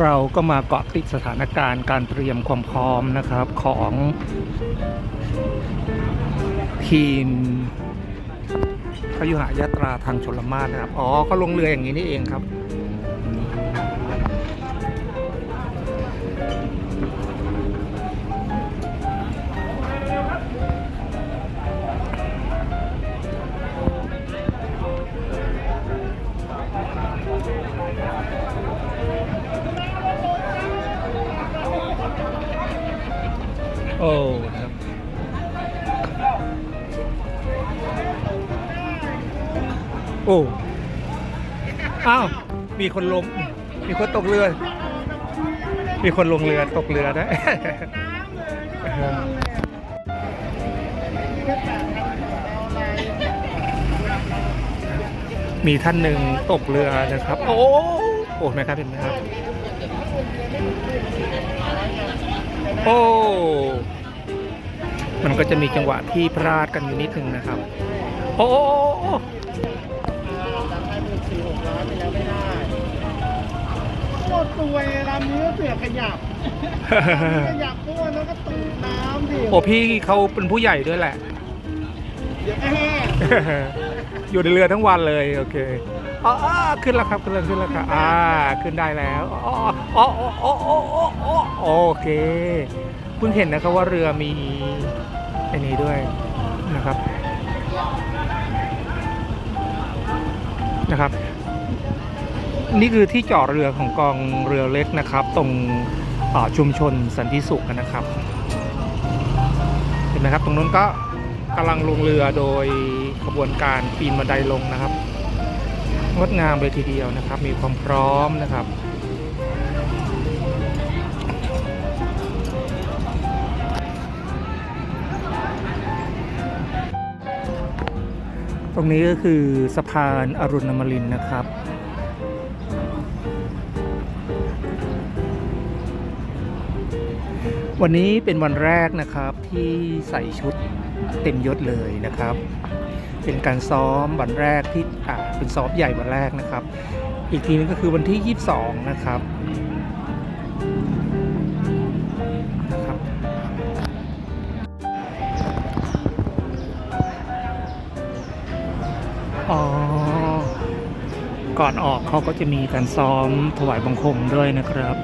เราก็มาเกาะติดสถานการณ์การเตรียมความพร้อมนะครับของทีมพยุหายาตราทางชลมาศนะครับ อ๋อ ก็ลงเรืออย่างนี้นี่เองครับ โอ้อ้าวมีคนลง มีคนตกเรือ มีคนลงเรือตกเรือได้มีท่านหนึ่งตกเรือนะครับ โอ้โอ้เห็นไหมครับเห็นไหมครับ โอ้ มันก็จะมีจังหวะที่พลาดกันอยู่นิดนึงนะครับ โอ้ ตัวลำนี้ก็เสือกขยับขยับตัวแล้วก็ตูดน้ำดิโอ้พี่เขาเป็นผู้ใหญ่ด้วยแหละ เดี๋ยวก็แห้งอยู่ในเรือทั้งวันเลยโอเคอ๋ออ๋อขึ้นแล้วครับขึ้นแล้วขึ้นแล้วครับอ่าขึ้นได้แล้วอ๋ออ๋ออ๋ออ๋ออ๋ออ๋อโอเคเพิ่งเห็นนะครับว่าเรือมีไอ้นี้ด้วยนะครับนะครับ นี่คือที่จอดเรือของกองเรือเล็กนะครับ ตรงชุมชนสันติสุขนะครับ เห็นไหมครับ ตรงนู้นก็กำลังลงเรือโดยขบวนการปีนบันไดลงนะครับงดงามเลยทีเดียวนะครับ มีความพร้อมนะครับตรงนี้ก็คือสะพานอรุณมรินนะครับ วันนี้เป็นวันแรกนะครับที่ใส่ชุดเต็มยศเลยนะครับ เป็นการซ้อมวันแรกที่อ่าเป็นซ้อมใหญ่วันแรกนะครับ อีกทีนึงก็คือวันที่ 22 นะครับนะครับ อ๋อ ก่อนออกเขาก็จะมีการซ้อมถวายบังคมด้วยนะครับ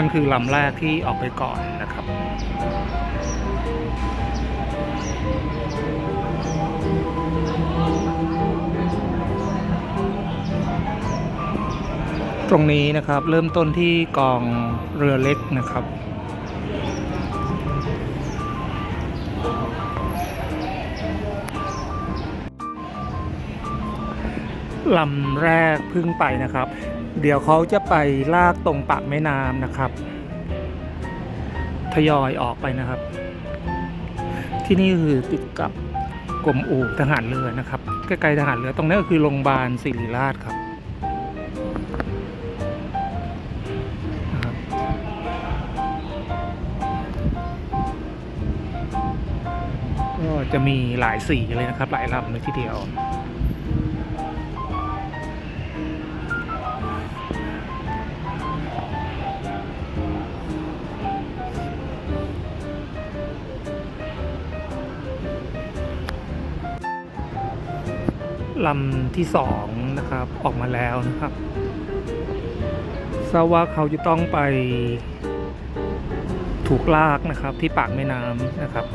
นั่นคือลำแรกที่ออกไปก่อนนะครับ ตรงนี้นะครับเริ่มต้นที่กองเรือเล็กนะครับ ลำแรกพึ่งไปนะครับ เดี๋ยวเขาจะไปลากตรงปากแม่น้ำนะครับ ทยอยออกไปนะครับ ที่นี่คือติดกับกรมอู่ทหารเรือนะครับใกล้ๆทหารเรือตรงนั้ก็คือโรงพยาบาลศิริราชครับก็จะมีหลายสีเลยนะครับ หลายลำเลยทีเดียว ลำที่สองนะครับออกมาแล้วนะครับทราบว่าเขาจะต้องไปถูกลากนะครับที่ปากแม่น้ำนะครับ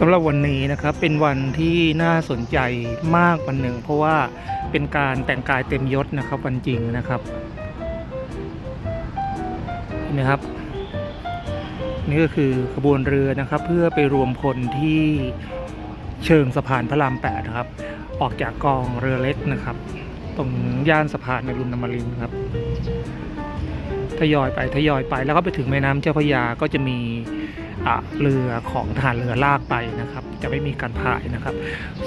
สำหรับวันนี้นะครับเป็นวันที่น่าสนใจมากวันหนึ่ง เพราะว่าเป็นการแต่งกายเต็มยศนะครับวันจริงนะครับเห็นไหมครับ นี่ก็คือขบวนเรือนะครับ เพื่อไปรวมพลที่เชิงสะพานพระรามแปดนะครับ ออกจากกองเรือเล็กนะครับ ตรงย่านสะพานในรุนอมรินครับทยอยไปทยอยไปแล้วก็ไปถึงแม่น้ำเจ้าพระยาก็จะมี เรือของทหารเรือลากไปนะครับ จะไม่มีการพายนะครับ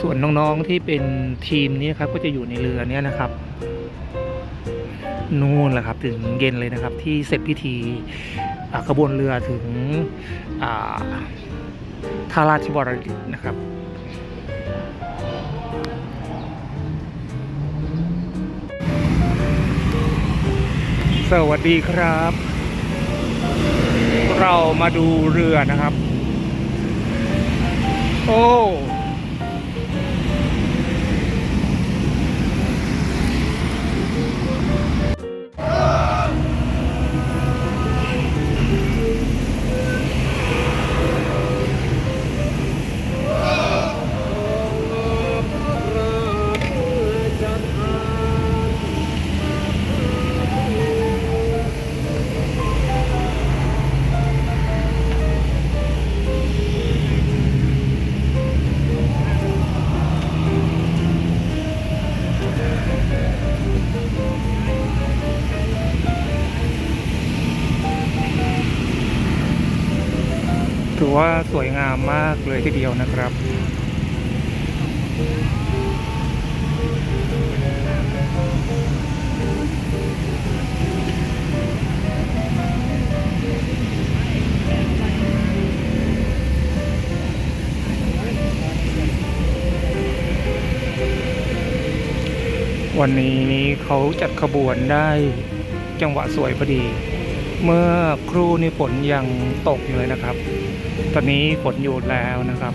ส่วนน้องๆที่เป็นทีมนี้ครับก็จะอยู่ในเรือเนี้ยนะครับนู่นแหละครับถึงเย็นเลยนะครับ ที่เสร็จพิธีขบวนเรือถึงอ่าท่าราชวรดิตนะครับสวัสดีครับ เรามาดูเรือนะครับ โอ้ อว่าสวยงามมากเลยทีเดียวนะครับวันนี้เขาจัดขบวนได้จังหวะสวยพอดี เมื่อครู่นี่ฝนยังตกอยู่เลยนะครับ ตอนนี้ฝนหยุดแล้วนะครับ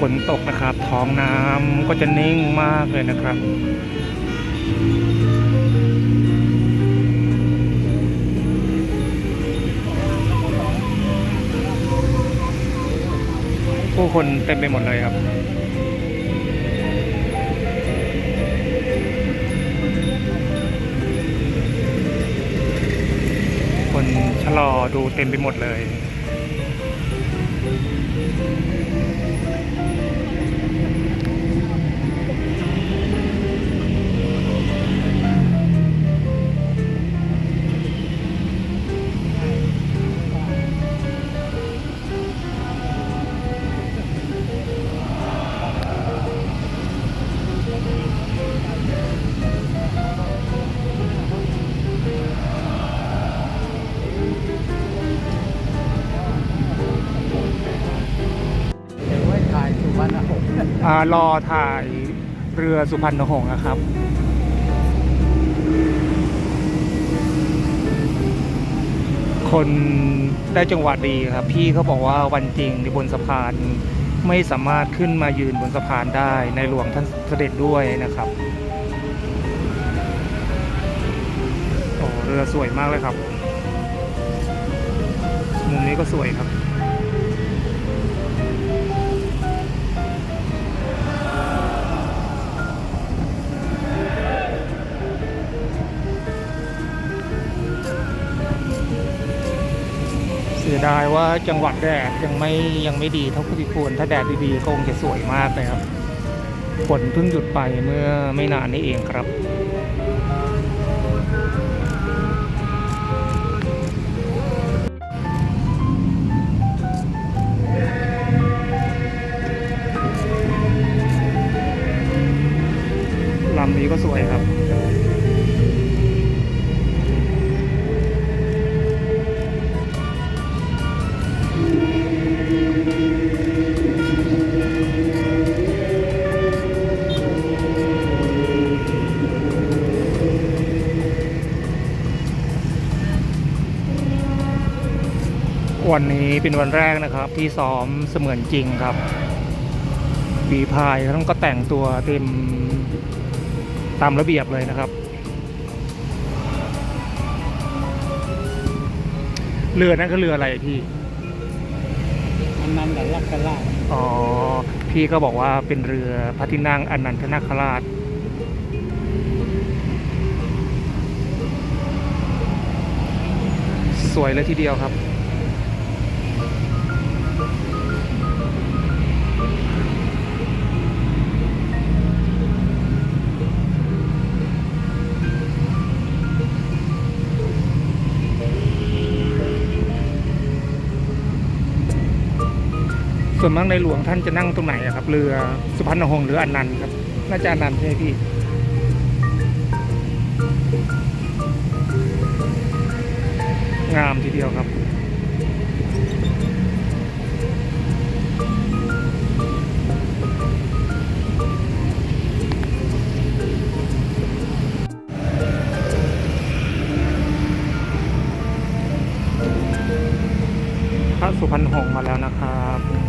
ฝนตกนะครับ ท้องน้ำก็จะนิ่งมากเลยนะครับผู้คนเต็มไปหมดเลยครับ คนชะลอดูเต็มไปหมดเลย รอถ่ายเรือสุพรรณหงส์นะครับคนได้จังหวะดีครับ พี่เขาบอกว่าวันจริงในบนสะพานไม่สามารถขึ้นมายืนบนสะพานได้ในหลวงท่านเสด็จด้วยนะครับโอ้เรือสวยมากเลยครับ มุมนี้ก็สวยครับ สียดายว่าจังหวัดแดดยังไม่ยังไม่ดีเท่าที่ควรถ้าแดดดีๆคงจะสวยมากเลยครับฝนเพิ่งหยุดไปเมื่อไม่นานนี้เองครับลำนี้ก็สวยครับ วันนี้เป็นวันแรกนะครับ ที่ซ้อมเสมือนจริงครับปีพายทั้งก็แต่งตัวเต็มตามระเบียบเลยนะครับ เรือนั่นก็เรืออะไรพี่อันนั้นแหละลักกะลาดอ๋อ พี่ก็บอกว่าเป็นเรือพระที่นั่งอนันทนาคราชสวยเลยทีเดียวครับ ส่วนมากในหลวงท่านจะนั่งตรงไหนครับ เรือสุพรรณหงษ์หรืออนันต์ครับ น่าจะอนันต์ใช่ไหมพี่งามทีเดียวครับพระสุพรรณหงษ์มาแล้วนะครับ